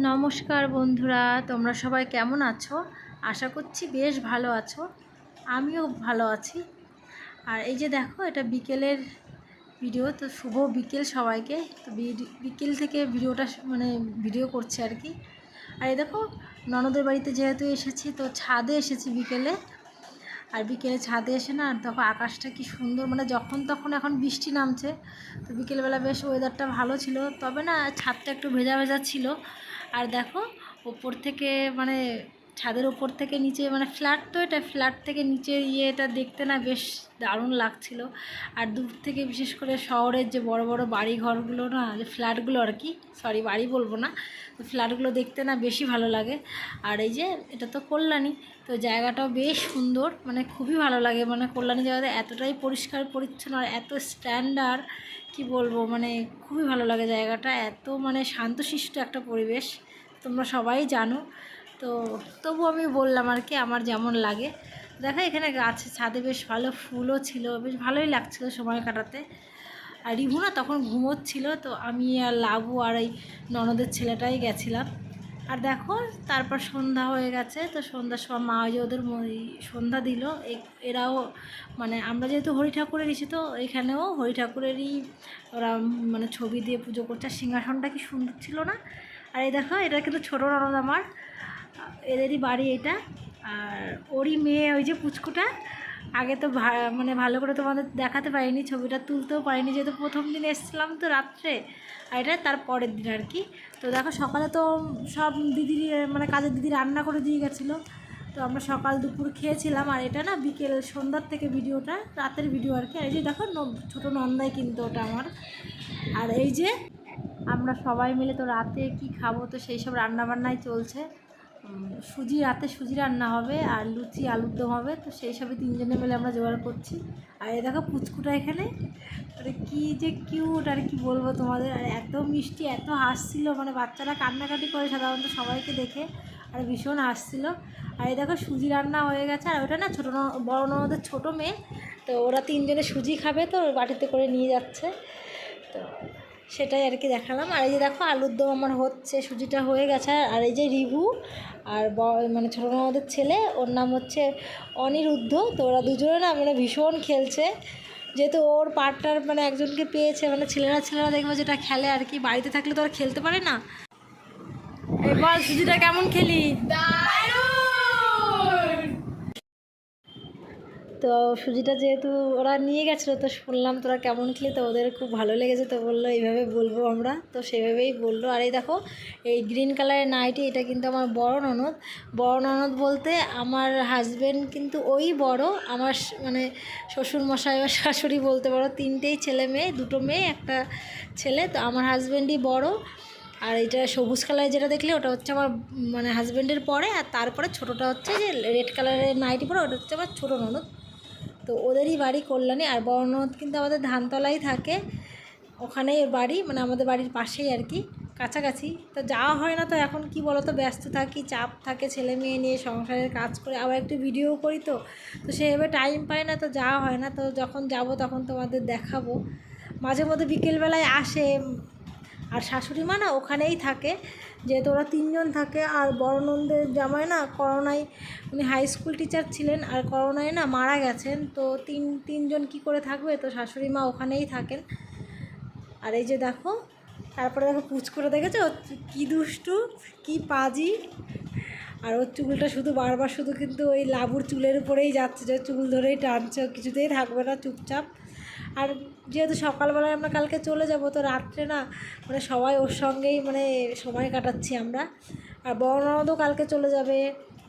নমস্কার বন্ধুরা, তোমরা সবাই কেমন আছো? আশা করছি বেশ ভালো আছো। আমিও ভালো আছি। আর এই যে দেখো, এটা বিকেলের ভিডিও, তো শুভ বিকেল সবাইকে। তো বিকেল থেকে ভিডিওটা মানে ভিডিও করছে আর কি। আর এই দেখো, ননদের বাড়িতে যেহেতু এসেছি, তো ছাদে এসেছি বিকেলে। আর বিকেলে ছাদে এসে না, দেখো আকাশটা কি সুন্দর মানে যখন তখন এখন বৃষ্টি নামছে। তো বিকেলবেলা বেশ ওয়েদারটা ভালো ছিল। তবে না, ছাদটা একটু ভেজা ভেজা ছিল। আর দেখো, ওপর থেকে মানে ছাদের ওপর থেকে নিচে মানে ফ্ল্যাট তো এটা ফ্ল্যাট থেকে নিচের ইয়েটা দেখতে না বেশ দারুণ লাগছিল। আর দূর থেকে বিশেষ করে শহরের যে বড় বড় বাড়ি ঘরগুলো না, যে ফ্ল্যাটগুলো আর কি সরি বাড়ি বলব না, তো ফ্ল্যাটগুলো দেখতে না বেশি ভালো লাগে। আর এই যে এটা তো কল্যাণী, তো জায়গাটাও বেশ সুন্দর মানে খুবই ভালো লাগে। মানে কল্যাণী জায়গাটা এতটাই পরিষ্কার, পরিচ্ছন্ন আর এত স্ট্যান্ডার্ড কি বলব মানে খুবই ভালো লাগে জায়গাটা। এত মানে শান্তশিষ্ট একটা পরিবেশ। তোমরা সবাই জানো। তো তবু আমি বললাম আর কি, আমার যেমন লাগে। দেখো, এখানে গাছে ছাদে বেশ ভালো ফুলও ছিল, বেশ ভালোই লাগছিল সময় কাটাতে। আর রিভু না তখন ঘুমোচ্ছিল, তো আমি আর লাবু আর এই ননদের ছেলেটাই গেছিলাম। আর দেখো, তারপর সন্ধ্যা হয়ে গেছে, তো সন্ধ্যার সময় মা যে ওদের সন্ধ্যা দিল এরাও মানে আমরা যেহেতু হরি ঠাকুরের এসে তো এখানেও হরি ঠাকুরেরই ওরা মানে ছবি দিয়ে পুজো করছে। সিংহাসনটা কি সুন্দর ছিল না? আর এই দেখো, এটা কিন্তু ছোটো ননদ আমার। এদেরই বাড়ি এটা। আর ওরই মেয়ে ওই যে পুচকুটা। আগে তো মানে ভালো করে তোমাদের দেখাতে পারিনি, ছবিটা তুলতেও পারিনি, যেহেতু প্রথম দিন এসেছিলাম তো রাত্রে। আর এটা তার পরের দিন আর কি। তো দেখো, সকালে তো সব দিদি মানে কাজের দিদি রান্না করে দিয়ে গেছিল। তো আমরা সকাল দুপুর খেয়েছিলাম। আর এটা না বিকেল সন্ধ্যার থেকে ভিডিওটা, রাতের ভিডিও আর কি। আর এই যে দেখো ছোটো নন্দাই কিন্তু ওটা আমার। আর এই যে আমরা সবাই মিলে তো রাতে কি খাব তো সেই সব রান্নাবান্নাই চলছে। সুজি, রাতে সুজি রান্না হবে আর লুচি, আলুর দম হবে, তো সেই সবই তিনজনে মিলে আমরা জোগাড় করছি। আর এ দেখো পুচকুটা এখানে। আরে কি যে কিউট আর কি বলব তোমাদের? আর এত মিষ্টি, এত হাসছিল মানে বাচ্চারা কান্নাকাটি করে সাধারণত সবাইকে দেখে, আর ভীষণ হাসছিল। আর এই দেখো সুজি রান্না হয়ে গেছে, আর ওটা না ছোটো বড় ননদের ছোটো মেয়ে, তো ওরা তিনজনে সুজি খাবে তো বাটিতে করে নিয়ে যাচ্ছে। তো সেটাই আর কি দেখালাম। আর এই যে দেখো, আলুর দম আমার হচ্ছে, সুজিটা হয়ে গেছে। আর এই যে রিভু আর মানে ছোটো আমাদের ছেলে, ওর নাম হচ্ছে অনিরুদ্ধ। তো ওরা দুজনে না মানে ভীষণ খেলছে। যেহেতু ওর পার্টনার মানে একজনকে পেয়েছে মানে ছেলেরা ছেলেরা দেখব যেটা খেলে আর কি। বাড়িতে থাকলে তো আর খেলতে পারে না। এই বল, সুজিটা কেমন খেলি? তো সুজিটা যেহেতু ওরা নিয়ে গেছিল, তো শুনলাম তোরা কেমন খেলি, তো ওদের খুব ভালো লেগেছে, তো বলল এইভাবে বলব আমরা। তো সেভাবেই বলল। আর এই দেখো, এই গ্রিন কালারের নাইটি, এটা কিন্তু আমার বড় ননদ। বড় ননদ বলতে আমার হাজব্যান্ড কিন্তু ওই বড়, আমার মানে শ্বশুর মশাই বা শাশুড়ি বলতে পারো, তিনটেই ছেলে মেয়ে, দুটো মেয়ে, একটা ছেলে, তো আমার হাজব্যান্ডই বড়। আর এটা সবুজ কালারের যেটা দেখলে, ওটা হচ্ছে আমার মানে হাজব্যান্ডের পরে, আর তারপরে ছোটোটা হচ্ছে যে রেড কালারের নাইটি পরে, ওটা হচ্ছে আমার ছোটো ননদ। তো ওদেরই বাড়ি কল্যাণী আর ননদ কিন্তু আমাদের ধানতলাই থাকে। ওখানেই বাড়ি মানে আমাদের বাড়ির পাশেই আর কি, কাছাকাছি। তো যাওয়া হয় না তো এখন কি বলো তো ব্যস্ত থাকি, চাপ থাকে ছেলে মেয়ে নিয়ে সংসারের কাজ করে, আবার একটু ভিডিও করি তো। তো সেভাবে টাইম পাই না তো যাওয়া হয় না, তো যখন যাব তখন তোমাদের দেখাবো। মাঝে মধ্যে বিকেলবেলায় আসে আর শাশুড়ি মা না ওখানেই থাকে। যেহেতু ওরা তিনজন থাকে, আর বড় নন্দের জামাই না করোনায়, উনি হাই স্কুল টিচার ছিলেন, আর করোনায় না মারা গেছেন। তো তিন, তিনজন কি করে থাকবে? তো শাশুড়ি মা ওখানেই থাকেন। আর এই যে দেখো, তারপরে দেখো পুচ করে দেখেছ? কি দুষ্টু, কি পাজি। আর ওর চুলটা শুধু বারবার শুধু কিন্তু ওই লাবুর চুলের উপরেই যাচ্ছে, যে চুল ধরেই টানছে কিছুতেই থাকবে না, চুপচাপ। আর যেহেতু সকালবেলায় আমরা কালকে চলে যাব, তো রাত্রে না মানে সবাই ওর সঙ্গেই মানে সময় কাটাচ্ছি আমরা। আর বড় ননদও কালকে চলে যাবে,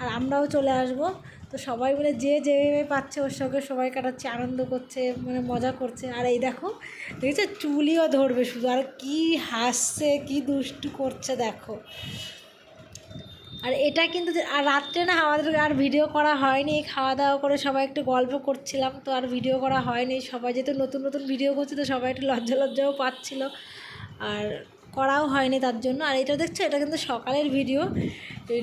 আর আমরাও চলে আসব। তো সবাই মিলে যে যেভাবে পাচ্ছে ওর সঙ্গে সময় কাটাচ্ছে, আনন্দ করছে মানে মজা করছে। আর এই দেখো, দেখেছ? চুলিও ধরবে শুধু। আর কি হাসছে, কি দুষ্টু করছে, দেখো। আর এটা কিন্তু আর রাত্রে না আমাদের আর ভিডিও করা হয়নি খাওয়া দাওয়া করে সবাই একটু গল্প করছিলাম, তো আর ভিডিও করা হয়নি। সবাই যেহেতু নতুন নতুন ভিডিও করছে, তো সবাই একটু লজ্জা লজ্জাও পাচ্ছিলো। আর করাও হয়নি তার জন্য। আর এটা দেখছ, এটা কিন্তু সকালের ভিডিও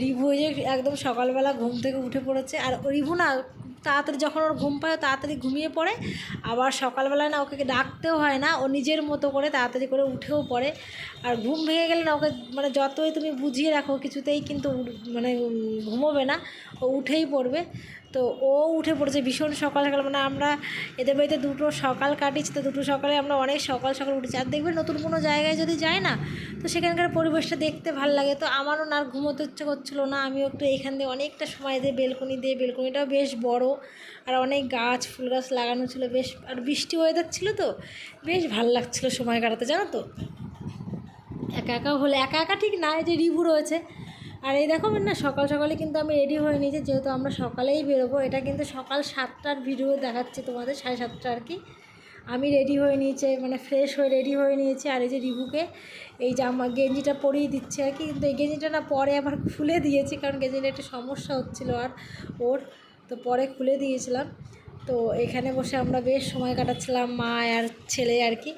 রিভু যে একদম সকালবেলা ঘুম থেকে উঠে পড়েছে। আর রিভু না তাড়াতাড়ি যখন ওর ঘুম পায় তাড়াতাড়ি ঘুমিয়ে পড়ে। আবার সকালবেলায় না ওকে ডাকতেও হয় না, ও নিজের মতো করে তাড়াতাড়ি করে উঠেও পড়ে। আর ঘুম ভেঙে গেলে না ওকে মানে যতই তুমি বুঝিয়ে রাখো, কিছুতেই কিন্তু মানে ঘুমোবে না, ও উঠেই পড়বে। তো ও উঠে পড়েছে ভীষণ সকাল সকাল। মানে আমরা এদের বাড়িতে দুটো সকাল কাটিয়েছি, তো দুটো সকালে আমরা অনেক সকাল সকাল উঠেছি। আর দেখবে নতুন কোনো জায়গায় যদি যাই না, তো সেখানকার পরিবেশটা দেখতে ভালো লাগে। তো আমারও না আর ঘুমোতে ইচ্ছে করছিল না। আমিও একটু এখান দিয়ে অনেকটা সময় দিয়ে বেলকনি দিয়ে, বেলকনিটাও বেশ বড়। আর অনেক গাছ, ফুল গাছ লাগানো ছিল বেশ। আর বৃষ্টি ওয়েদার ছিল তো, বেশ ভালো লাগছিল সময় কাটাতে, জানো তো? একা একা হলে, একা একা ঠিক না, এই যে রিভু রয়েছে। আর এই দেখো না, সকাল সকালে কিন্তু আমি রেডি হয়ে নিয়েছি, যেহেতু আমরা সকালেই বেরোবো, এটা কিন্তু সকাল সাতটার ভিডিও দেখাচ্ছি তোমাদের, সাড়ে সাতটা আর কি। আমি রেডি হয়ে নিয়েছি মানে ফ্রেশ হয়ে রেডি হয়ে নিয়েছি, আর এই যে রিভুকে এই জামা গেঞ্জিটা পরিয়ে দিচ্ছে আর কি, কিন্তু এই গেঞ্জিটা না পরে আবার খুলে দিয়েছি, কারণ গেঞ্জিটা একটু সমস্যা হচ্ছিল আর ওর, তো পরে খুলে দিয়েছিলাম। তো এখানে বসে আমরা বেশ সময় কাটাচ্ছিলাম, মা আর ছেলে আর কি।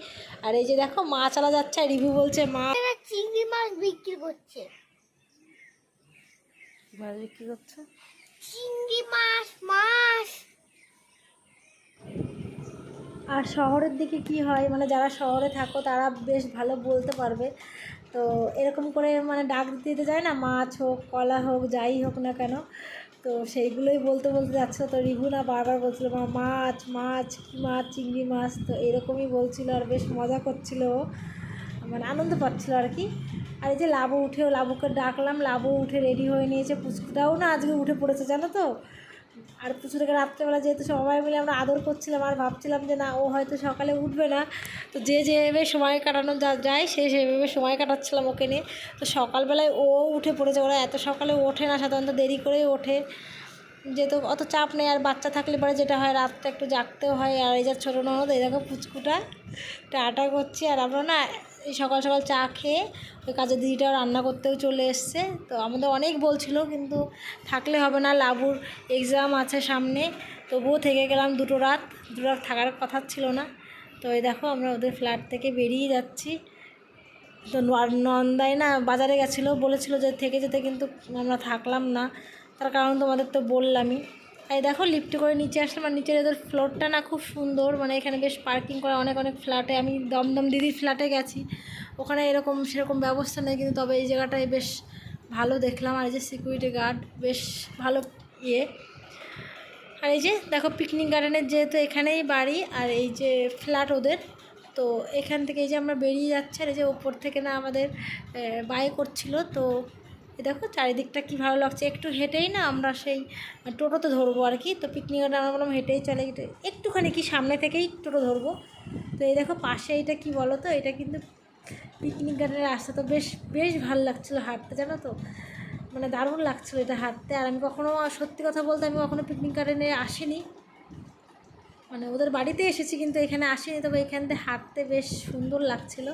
আর এই যে দেখো, মা চালা যাচ্ছে, আর রিভু বলছে, মা চিংড়ি মাছ বিক্রি করছে। করছে? চিংড়ি মাছ মাছ। আর শহরের দিকে কি হয়? মানে যারা শহরে থাকো তারা বেশ ভালো বলতে পারবে। তো এরকম করে মানে ডাক দিতে দিতে যায় না মাছ হোক কলা হোক যাই হোক না কেন। তো সেইগুলোই বলতে বলতে যাচ্ছিল। তো রিভু না বারবার বলছিল মা মাছ মাছ কী মাছ চিংড়ি মাছ? তো এরকমই বলছিল আর বেশ মজা করছিল ও। মানে আনন্দ পাচ্ছিল আর কি। আর এই যে লাবু উঠেও লাবুকে ডাকলাম, লাবু উঠে রেডি হয়ে নিয়েছে পুচকুটাও না আজকে উঠে পড়েছে, জানো তো? আর পুচুটাকে রাত্রেবেলা যেহেতু সবাই মিলে আমরা আদর করছিলাম আর ভাবছিলাম যে না, ও হয়তো সকালে উঠবে না। তো যে যেভাবে সময় কাটানো যা যায়, সে সেভাবে সময় কাটাচ্ছিলাম ওকে নিয়ে। তো সকালবেলায় ও উঠে পড়েছে, ওরা এত সকালে ওঠে না, সাধারণত দেরি করেই ওঠে। যেহেতু অত চাপ নেই, আর বাচ্চা থাকলে পরে যেটা হয়, রাতটা একটু জাগতেও হয়, আর এই যে ছোটো ননদ, এই দেখো পুচকুটা। টাটা করছি, আর আমরা না সকাল সকাল চা খেয়ে ওই কাজের দিদিটাও রান্না করতেও চলে এসছে। তো আমাদের অনেক বলছিল, কিন্তু থাকলে হবে না, লাবুর এক্সাম আছে সামনে। তবুও থেকে গেলাম দুটো রাত। দুটো রাত থাকার কথা ছিল না। তো এই দেখো, আমরা ওদের ফ্ল্যাট থেকে বেরিয়ে যাচ্ছি। তো ন- নন্দাই না বাজারে গেছিল, বলেছিল যে থেকে যেতে, কিন্তু আমরা থাকলাম না। তার কারণ তোমাদের তো বললামই। এই দেখো লিফটে করে নিচে আসলাম আর নিচের এদের ফ্লোরটা না খুব সুন্দর। মানে এখানে বেশ পার্কিং করা অনেক অনেক ফ্ল্যাটে আমি দমদম দিদির ফ্ল্যাটে গেছি। ওখানে এরকম সেরকম ব্যবস্থা নেই, কিন্তু তবে এই জায়গাটায় বেশ ভালো দেখলাম। আর এই যে সিকিউরিটি গার্ড বেশ ভালো ইয়ে। আর এই যে দেখো পিকনিক গার্ডেনের যেহেতু এখানেই বাড়ি, আর এই যে ফ্ল্যাট ওদের, তো এখান থেকে এই যে আমরা বেরিয়ে যাচ্ছি। আর এই যে ওপর থেকে না আমাদের বাই করছিল তো দেখো চারিদিকটা কি ভালো লাগছে। একটু হেঁটেই না আমরা সেই টোটোতে ধরবো আর কি। তো পিকনিক আমরা বললাম হেঁটেই চলে একটুখানি কি সামনে থেকেই টোটো ধরবো। তো এই দেখো পাশে এটা কি বলো তো? এটা কিন্তু পিকনিক গার্ডেনের রাস্তা। তো বেশ বেশ ভালো লাগছিল হাঁটতে, জানো তো? মানে দারুণ লাগছিল এটা হাঁটতে। আর আমি কখনো, সত্যি কথা বলতে আমি কখনো পিকনিক গার্ডেনে আসিনি। মানে ওদের বাড়িতে এসেছি কিন্তু এখানে আসিনি। তবে এখান থেকে হাঁটতে বেশ সুন্দর লাগছিল।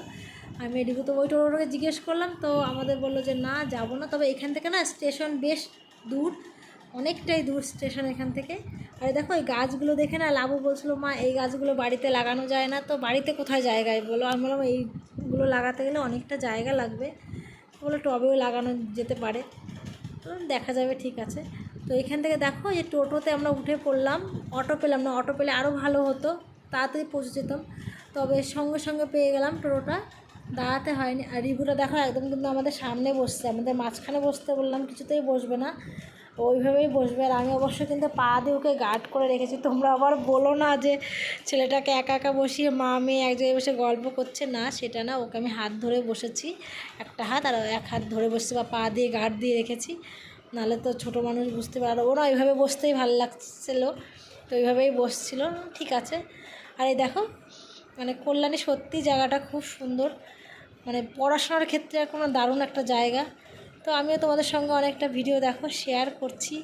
আমি তো ওই টোটোটাকে জিজ্ঞেস করলাম, তো আমাদের বলল যে না, যাব না। তবে এখান থেকে না স্টেশন বেশ দূর, অনেকটাই দূর স্টেশন এখান থেকে। আর দেখো, এই গাছগুলো দেখে না লাবু বলছিল, মা, এই গাছগুলো বাড়িতে লাগানো যায় না, তো বাড়িতে কোথায় জায়গায়? বলো, আমি বললাম, এইগুলো লাগাতে গেলে অনেকটা জায়গা লাগবে। বলে টবেও লাগানো যেতে পারে। দেখা যাবে, ঠিক আছে। তো এখান থেকে দেখো, এই টোটোতে আমরা উঠে পড়লাম, অটো পেলাম না, অটো পেলে আরও ভালো হতো, তাড়াতাড়ি পৌঁছে যেতাম। তবে সঙ্গে সঙ্গে পেয়ে গেলাম টোটোটা। দাঁড়াতে হয়নি। আর রিভুটা দেখো, একদম কিন্তু আমাদের সামনে বসছে। আমাদের মাঝখানে বসতে বললাম, কিছুতেই বসবে না। ওইভাবেই বসবে। আর আমি অবশ্য কিন্তু পা দিয়ে ওকে গার্ড করে রেখেছি। তোমরা আবার বলো না যে ছেলেটাকে একা একা বসিয়ে মা মেয়ে এক জায়গায় বসে গল্প করছে। না, সেটা না। ওকে আমি হাত ধরে বসেছি। একটা হাত আর এক হাত ধরে বসছি বা পা দিয়ে গার্ড দিয়ে রেখেছি। নাহলে তো ছোটো মানুষ বুঝতে পারে। না, ওইভাবে বসতেই ভালো লাগছিল। তো ওইভাবেই বসছিল। ঠিক আছে। আর এই দেখো মানে কল্যাণী সত্যি জায়গাটা খুব সুন্দর। মানে পড়াশোনার ক্ষেত্রে কোনো দারুণ একটা জায়গা। তো আমিও তোমাদের সঙ্গে অনেকটা ভিডিও দেখো শেয়ার করছি।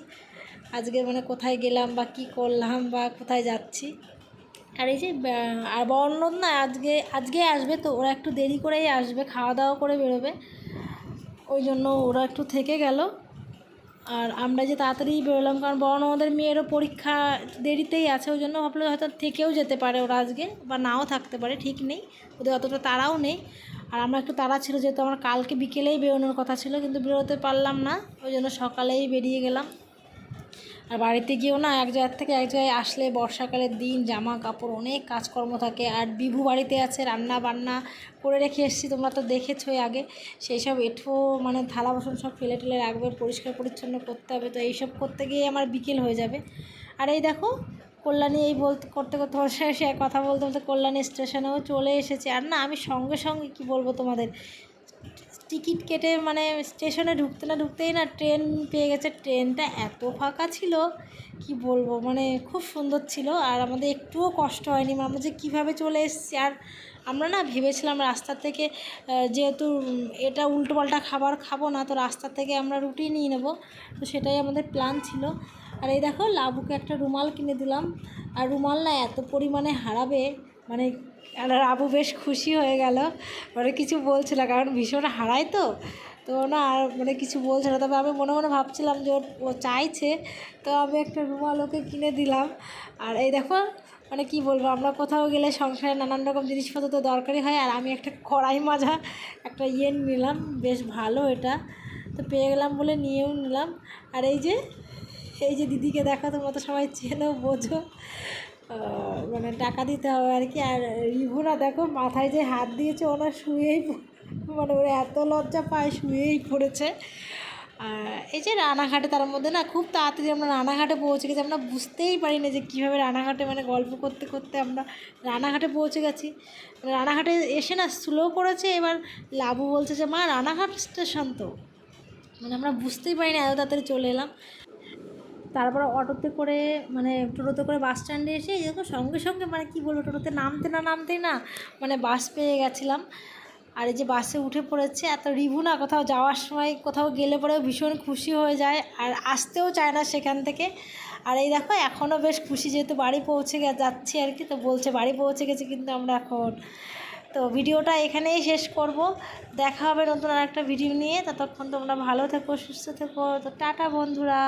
আজকে মানে কোথায় গেলাম বা কি করলাম বা কোথায় যাচ্ছি। আর এই যে আর বর্ণদ না আজকে আজকে আসবে তো, ওরা একটু দেরি করেই আসবে, খাওয়া দাওয়া করে বেরোবে। ওই জন্য ওরা একটু থেকে গেল। আর আমরা যে তাড়াতাড়ি বেরোলাম, কারণ বড় আমাদের মেয়েরও পরীক্ষা দেরিতেই আছে, ওই জন্য ভাবলো হয়তো থেকেও যেতে পারে ওরা আজকে, বা নাও থাকতে পারে, ঠিক নেই, ওদের অতটা তাড়াও নেই। আর আমরা একটু তাড়া ছিল, যেহেতু আমার কালকে বিকেলেই বেরোনোর কথা ছিল, কিন্তু বেরোতে পারলাম না, ওই জন্য সকালেই বেরিয়ে গেলাম। আর বাড়িতে গিয়েও না এক জায়গার থেকে এক জায়গায় আসলে বর্ষাকালের দিন জামা কাপড় অনেক কাজকর্ম থাকে। আর বিভু বাড়িতে আছে রান্না বান্না করে রেখে এসেছি, তোমরা তো দেখেছোই আগে। সেই সব এঁঠো মানে থালা বাসন সব ফেলে টেলে রাখবে, পরিষ্কার পরিচ্ছন্ন করতে হবে। তো এইসব করতে গিয়ে আমার বিকেল হয়ে যাবে। আর এই দেখো, কল্যাণী এই বলতে করতে করতে তোমার সাথে কথা বলতে বলতে কল্যাণী স্টেশনেও চলে এসেছে। আর না, আমি সঙ্গে সঙ্গে কি বলব তোমাদের? টিকিট কেটে মানে স্টেশনে ঢুকতে না ঢুকতেই না ট্রেন পেয়ে গেছে। ট্রেনটা এত ফাঁকা ছিল, কি বলব? মানে খুব সুন্দর ছিল আর আমাদের একটুও কষ্ট হয়নি। আমরা যে কীভাবে চলে এসেছি আর আমরা না ভেবেছিলাম রাস্তা থেকে যেহেতু এটা উল্টোপাল্টা খাবার খাব না, তো রাস্তা থেকে আমরা রুটি নিয়ে নেব। তো সেটাই আমাদের প্ল্যান ছিল। আর এই দেখো, লাবুকে একটা রুমাল কিনে দিলাম। আর রুমাল না এত পরিমাণে হারাবে মানে আর আবু বেশ খুশি হয়ে গেল। মানে কিছু বলছিল, কারণ ভীষণ হারায় তো। তো না, আর মানে কিছু বলছে না। তবে আমি মনে মনে ভাবছিলাম যে ও চাইছে। তো আমি একটা রুমাল ওকে কিনে দিলাম। আর এই দেখো মানে কি বলব, আমরা কোথাও গেলে সংসারে নানান রকম জিনিসপত্র তো দরকারি হয়। আর আমি একটা কড়াই মাজা, একটা ইয়ে নিলাম। বেশ ভালো এটা। তো পেয়ে গেলাম বলে নিয়েও নিলাম। আর এই যে এই যে দিদিকে দেখো, তোমরা তো সবাই চেনো, বোঝো। মানে টাকা দিতে হবে আর কি। আর রিভুনা দেখো, মাথায় যে হাত দিয়েছে ওনার শুয়েই মানে ওরা এত লজ্জা পায়, শুয়েই পড়েছে। এই যে রানাঘাটে, তার মধ্যে না খুব তাড়াতাড়ি আমরা রানাঘাটে পৌঁছে গেছি। আমরা বুঝতেই পারি না যে কীভাবে রানাঘাটে মানে গল্প করতে করতে আমরা রানাঘাটে পৌঁছে গেছি। রানাঘাটে এসে না স্লো করেছে এবার লাবু বলছে যে, মা, রানাঘাট স্টেশন তো। মানে আমরা বুঝতেই পারি না এত তাড়াতাড়ি চলে এলাম। তারপর অটোতে করে মানে টোটোতে করে বাস স্ট্যান্ডে এসে দেখো সঙ্গে সঙ্গে মানে কী বলব, টোটোতে নামতে না নামতেই না মানে বাস পেয়ে গেছিলাম। আর এই যে বাসে উঠে পড়েছে, এত রিভু না কোথাও যাওয়ার সময়, কোথাও গেলে পরেও ভীষণ খুশি হয়ে যায়, আর আসতেও চায় না সেখান থেকে। আর এই দেখো এখনও বেশ খুশি যেহেতু বাড়ি পৌঁছে গে, যাচ্ছি আর কি, তো বলছে বাড়ি পৌঁছে গেছি কিন্তু আমরা এখন। তো ভিডিওটা এখানেই শেষ করব। দেখা হবে নতুন আর একটা ভিডিও নিয়ে, ততক্ষণ তোমরা ভালো থেকো, সুস্থ থেকো, তো টাটা বন্ধুরা।